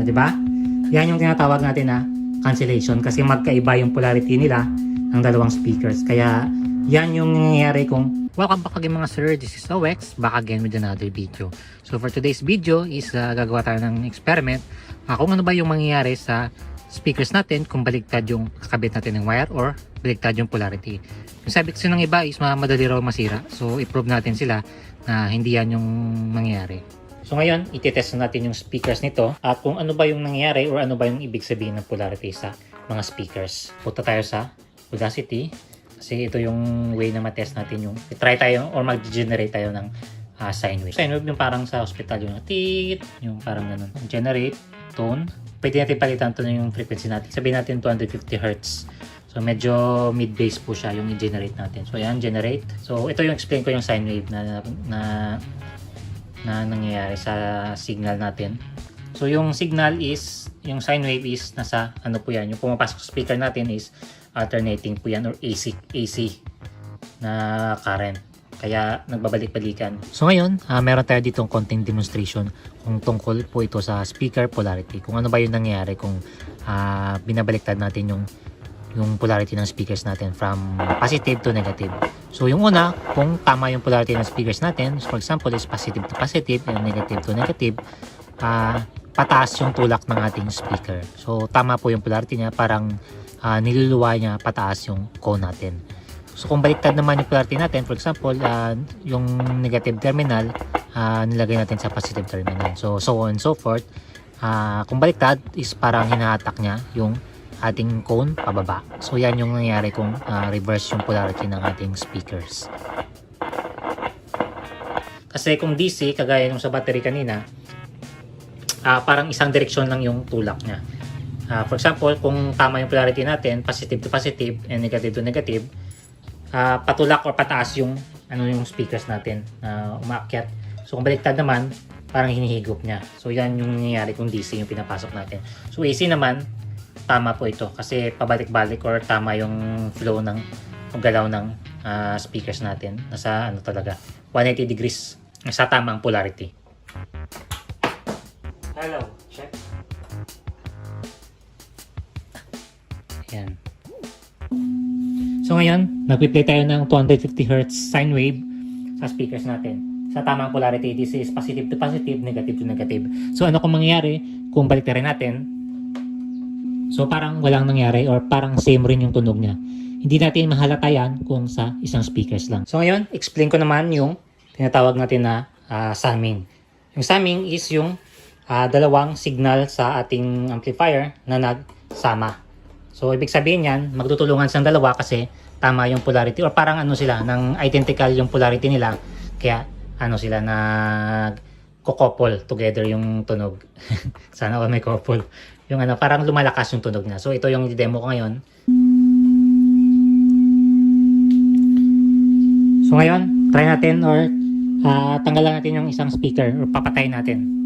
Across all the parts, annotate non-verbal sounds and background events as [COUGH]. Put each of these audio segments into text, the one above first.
Ah, di ba? Yan yung tinatawag natin na cancellation kasi magkaiba yung polarity nila ng dalawang speakers. Kaya yan yung nangyayari kung Welcome back again mga sir, this is OX, back again with another video. So for today's video is uh, gagawa tayo ng experiment uh, kung ano ba yung mangyayari sa speakers natin kung baligtad yung kakabit natin ng wire or baligtad yung polarity. Yung sabi kasi ng iba is ma- madali raw masira. So i-prove natin sila na hindi yan yung mangyayari. So ngayon, ititest natin yung speakers nito at kung ano ba yung nangyayari or ano ba yung ibig sabihin ng polarity sa mga speakers. Punta tayo sa Audacity kasi ito yung way na matest natin yung try tayo or mag-generate tayo ng ah, sine wave. Sine wave yung parang sa hospital yung tit, yung parang ganun. Generate, tone. Pwede natin palitan to na yung frequency natin. Sabihin natin 250 Hz. So medyo mid-bass po siya yung i-generate natin. So ayan, generate. So ito yung explain ko yung sine wave na na nangyayari sa signal natin. So yung signal is, yung sine wave is nasa ano po yan, yung pumapasok sa speaker natin is alternating po yan or AC, AC na current. Kaya nagbabalik-balikan. So ngayon, ah, meron tayo ditong konting demonstration kung tungkol po ito sa speaker polarity. Kung ano ba yung nangyayari kung ah, binabaliktad natin yung yung polarity ng speakers natin from positive to negative. So yung una, kung tama yung polarity ng speakers natin, for example is positive to positive and negative to negative, ah pataas yung tulak ng ating speaker. So tama po yung polarity niya, parang ah, niluluwa niya pataas yung cone natin. So kung baliktad naman yung polarity natin, for example, ah, yung negative terminal, ah, nilagay natin sa positive terminal. So so on and so forth. Ah, kung baliktad is parang hinahatak niya yung ating cone pababa. So yan yung nangyayari kung ah, reverse yung polarity ng ating speakers. Kasi kung DC, kagaya nung sa battery kanina, ah, parang isang direksyon lang yung tulak niya. Ah, for example, kung tama yung polarity natin, positive to positive and negative to negative, ah, patulak or pataas yung ano yung speakers natin na umaakyat. So kung baliktad naman, parang hinihigop niya. So yan yung nangyayari kung DC yung pinapasok natin. So AC naman, tama po ito kasi pabalik-balik or tama yung flow ng galaw ng ah, speakers natin. Nasa ano talaga, 180 degrees. Nasa tamang polarity. Hello, check. Ayan. So ngayon, nagpi-play tayo ng 250 Hz sine wave sa speakers natin. Sa tamang polarity, this is positive to positive, negative to negative. So ano kung mangyayari kung baliktarin natin? So parang walang nangyari or parang same rin yung tunog niya. Hindi natin mahalata yan kung sa isang speakers lang. So ngayon, explain ko naman yung tinatawag natin na ah, summing. Yung summing is yung ah, dalawang signal sa ating amplifier na nagsama. So, ibig sabihin yan, magtutulungan silang dalawa kasi tama yung polarity or parang ano sila, ng identical yung polarity nila. Kaya, ano sila, nag couple together yung tunog. [LAUGHS] Sana all may couple. Yung ano, parang lumalakas yung tunog niya. So, ito yung demo ko ngayon. So, ngayon, try natin or ah, tanggalan natin yung isang speaker or papatayin natin.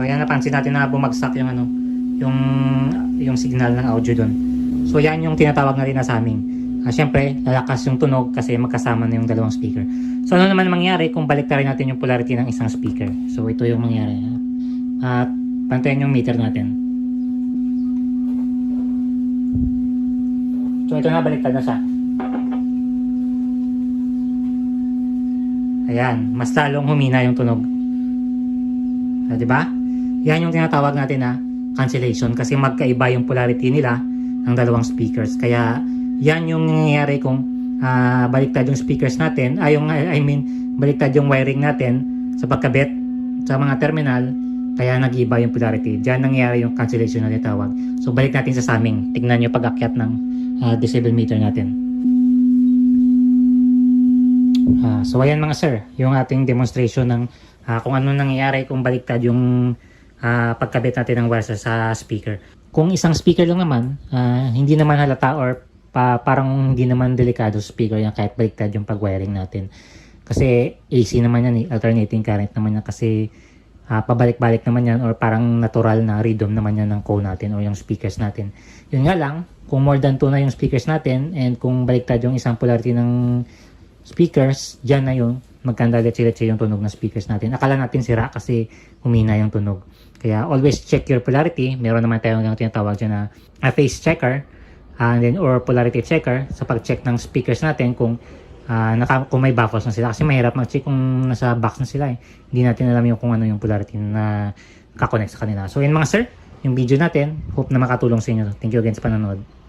So ayan napansin natin na bumagsak yung ano, yung yung signal ng audio doon. So yan yung tinatawag natin na summing. Ah, Siyempre, lalakas yung tunog kasi magkasama na yung dalawang speaker. So ano naman mangyari kung baliktarin natin yung polarity ng isang speaker. So ito yung mangyari. At pantayin yung meter natin. So ito na baliktad na siya. Ayan, mas lalong humina yung tunog. Ah, di ba? Yan yung tinatawag natin na cancellation kasi magkaiba yung polarity nila ng dalawang speakers. Kaya yan yung nangyayari kung ah, baliktad yung speakers natin, ay yung I mean baliktad yung wiring natin sa pagkabit sa mga terminal kaya nag-iba yung polarity. Diyan nangyayari yung cancellation na tinatawag. So balik natin sa summing. Tignan nyo pag-akyat ng ah, decibel meter natin. Ah, so ayan mga sir, yung ating demonstration ng ah, kung ano nangyayari kung baliktad yung ah, pagkabit natin ng wire sa, speaker. Kung isang speaker lang naman, ah, hindi naman halata or pa, parang hindi naman delikado speaker yan kahit baliktad yung pag-wiring natin. Kasi AC naman yan, eh, alternating current naman yan kasi ah, pabalik-balik naman yan or parang natural na rhythm naman yan ng cone natin or yung speakers natin. Yun nga lang, kung more than 2 na yung speakers natin and kung baliktad yung isang polarity ng speakers, dyan na yung magkanda litsi yung tunog ng speakers natin. Akala natin sira kasi humina yung tunog. Kaya always check your polarity. Meron naman tayong tinatawag dyan na a phase checker ah, and then or polarity checker sa pag-check ng speakers natin kung ah, naka, kung may baffles na sila kasi mahirap mag-check kung nasa box na sila eh. Hindi natin alam yung kung ano yung polarity na kakonect sa kanila. So yun mga sir, yung video natin, hope na makatulong sa inyo. Thank you again sa panonood.